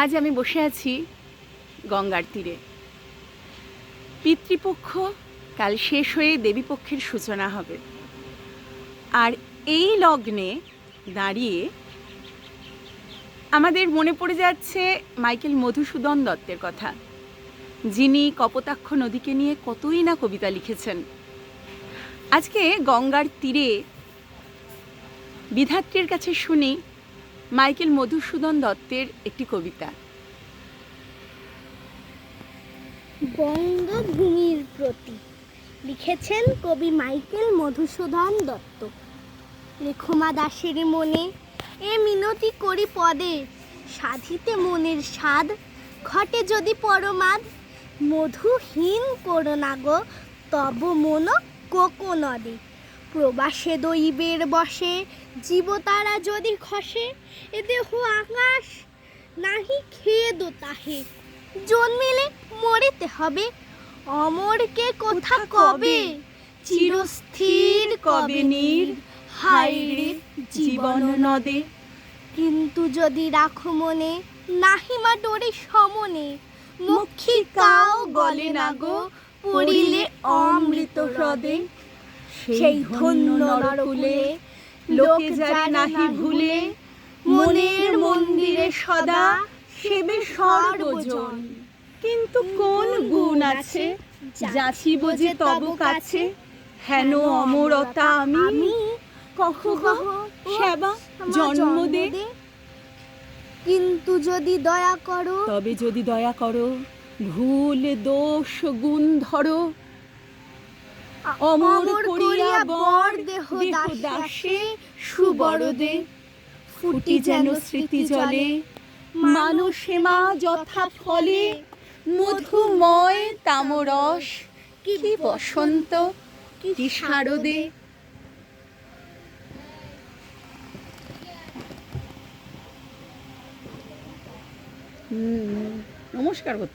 আজ আমি বসে আছি গঙ্গার তীরে। পিতৃপক্ষ কাল শেষ হয়ে দেবীপক্ষের সূচনা হবে। আর এই লগ্নে দাঁড়িয়ে আমাদের মনে পড়ে যাচ্ছে মাইকেল মধুসূদন দত্তের কথা। যিনি কপোতাক্ষ নদীকে নিয়ে কতই না কবিতা লিখেছেন। আজকে গঙ্গার তীরে বিধাত্রীর কাছে শুনি মাইকেল মধুসূদন দত্তের একটি কবিতা। বঙ্গভূমির প্রতি লিখেছেন কবি মাইকেল মধুসূদন দত্ত। লেখমা দাসের মনে এ মিনতি করি পদে, সাধিতে মনের স্বাদ, ঘটে যদি পরমাদ। মধুহীন করো না গো, তব মন কোকো নদে প্রবাসে দৈবের বসে জীবতারা যদি খসে এ দেহ আকাশ নাহি খেয়ে দো তাহে। জন্মিলে মরিতে হবে অমরকে কোথা কবে? চিরস্থির কবে নীর? হায় রে জীবন নদে। কিন্তু যদি রাখো মনে নাহিমা ডোরে সমনে। মক্ষী কাও গলে না গো পড়িলে অমৃত হ্রদে। সেই ধন্য নরকুলে লোকে যারে নাহি ভুলে। মনের মন্দিরে সদা সেবে সর্বজন। কিন্তু কোন গুণ আছে? যাচিব যে তব কাছে। হেন অমরতা আমি। কহ কহ সেবা জন্ম দে। কিন্তু যদি দয়া করো। তবে যদি দয়া করো ভুল দোষ গুণ ধরো। অমর করিয়া বর দেহ দাসে সুবরদে। ফুটি যেন স্মৃতি জলে। মানুষে মা যথা ফলে। মধুময় তামরস। কি বসন্ত কি শারদে। নমস্কার করতে